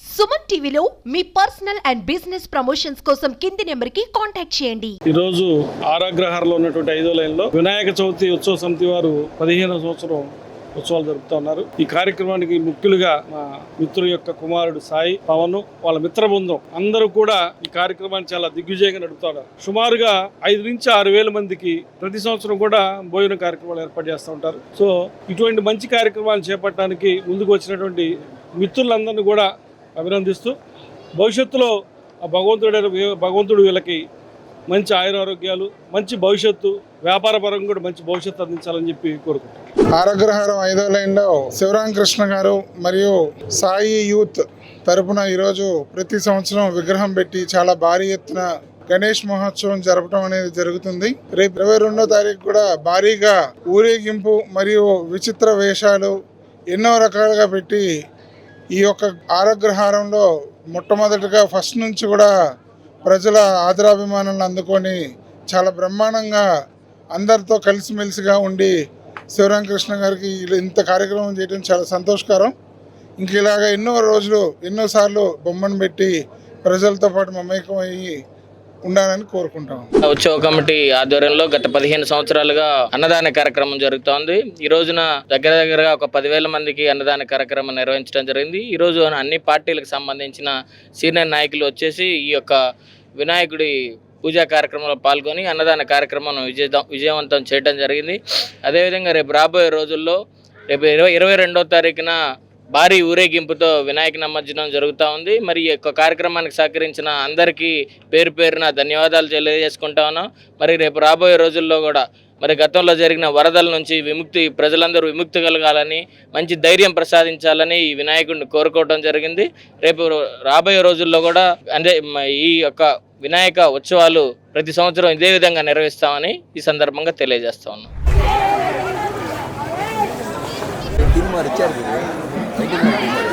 సుమన్ టీవీలో మీ personal and business promotions కోసం కింది నెంబర్కి కాంటాక్ట్ చేయండి. ఈరోజు ఆరాగ్రహారంలో ఉన్నటువంటి ఐదో లైన్లో వినాయక చవితి ఉత్సవ సమితి వారు పదిహేనవ సంవత్సరం ఉత్సవాలు జరుపుతా ఉన్నారు. ఈ కార్యక్రమానికి ముఖ్యులుగా మా మిత్రుల యొక్క కుమారుడు సాయి పవన్ వాళ్ళ మిత్ర బృందం అందరూ కూడా ఈ కార్యక్రమాన్ని చాలా దిగ్విజయంగా నడుపుతారు సుమారుగా ఐదు నుంచి ఆరు వేల మందికి ప్రతి సంవత్సరం కూడా భోజన కార్యక్రమాలు ఏర్పాటు చేస్తూ ఉంటారు. సో ఇటువంటి మంచి కార్యక్రమాలు చేపట్టడానికి ముందుకు వచ్చినటువంటి మిత్రులందరినీ కూడా అభినందిస్తూ భవిష్యత్తులో ఆ భగవంతుడు భగవంతుడు వీళ్ళకి మంచి ఆయురారోగ్యాలు మంచి భవిష్యత్తు వ్యాపారపరంగా కూడా మంచి భవిష్యత్తు అందించాలని చెప్పి కోరుకుంటున్నాను ఆరోగ్యహారం ఐదో లైన్లో శివరామకృష్ణ గారు మరియు సాయి యూత్ తరపున ఈరోజు ప్రతి సంవత్సరం విగ్రహం పెట్టి చాలా భారీ ఎత్తున గణేష్ మహోత్సవం జరపడం అనేది జరుగుతుంది. రేపు ఇరవై రెండో తారీఖు కూడా భారీగా ఊరేగింపు మరియు విచిత్ర వేషాలు ఎన్నో రకాలుగా పెట్టి ఈ యొక్క ఆరోగ్రహారంలో మొట్టమొదటిగా ఫస్ట్ నుంచి కూడా ప్రజల ఆదరాభిమానాలను అందుకొని చాలా బ్రహ్మాండంగా అందరితో కలిసిమెలిసిగా ఉండి శివరామకృష్ణ గారికి ఇంత కార్యక్రమం చేయడం చాలా సంతోషకరం. ఇంక ఇలాగ ఎన్నో రోజులు ఎన్నోసార్లు బొమ్మను పెట్టి ప్రజలతో పాటు మమేకమయ్యి ఉండాలని కోరుకుంటాం. ఉత్సవ కమిటీ ఆధ్వర్యంలో గత పదిహేను సంవత్సరాలుగా అన్నదాన కార్యక్రమం జరుగుతోంది. ఈ రోజున దగ్గర దగ్గరగా ఒక పదివేల మందికి అన్నదాన కార్యక్రమం నిర్వహించడం జరిగింది. ఈ రోజు అన్ని పార్టీలకు సంబంధించిన సీనియర్ నాయకులు వచ్చేసి ఈ యొక్క వినాయకుడి పూజా కార్యక్రమంలో పాల్గొని అన్నదాన కార్యక్రమం విజయ విజయవంతం చేయడం జరిగింది. అదేవిధంగా రేపు రాబోయే రోజుల్లో రేపు ఇరవై ఇరవై రెండో తారీఖున భారీ ఊరేగింపుతో వినాయక నిమజ్జనం జరుగుతూ ఉంది మరి ఈ యొక్క కార్యక్రమానికి సహకరించిన అందరికీ పేరు పేరున ధన్యవాదాలు తెలియజేసుకుంటా ఉన్నాం మరి రేపు రాబోయే రోజుల్లో కూడా మరి గతంలో జరిగిన వరదల నుంచి విముక్తి ప్రజలందరూ విముక్తి కలగాలని మంచి ధైర్యం ప్రసాదించాలని ఈ వినాయకుడిని కోరుకోవడం జరిగింది రేపు రాబోయే రోజుల్లో కూడా అంటే ఈ యొక్క వినాయక ఉత్సవాలు ప్రతి సంవత్సరం ఇదే విధంగా నిర్వహిస్తామని ఈ సందర్భంగా తెలియజేస్తా ఉన్నాం Thank you.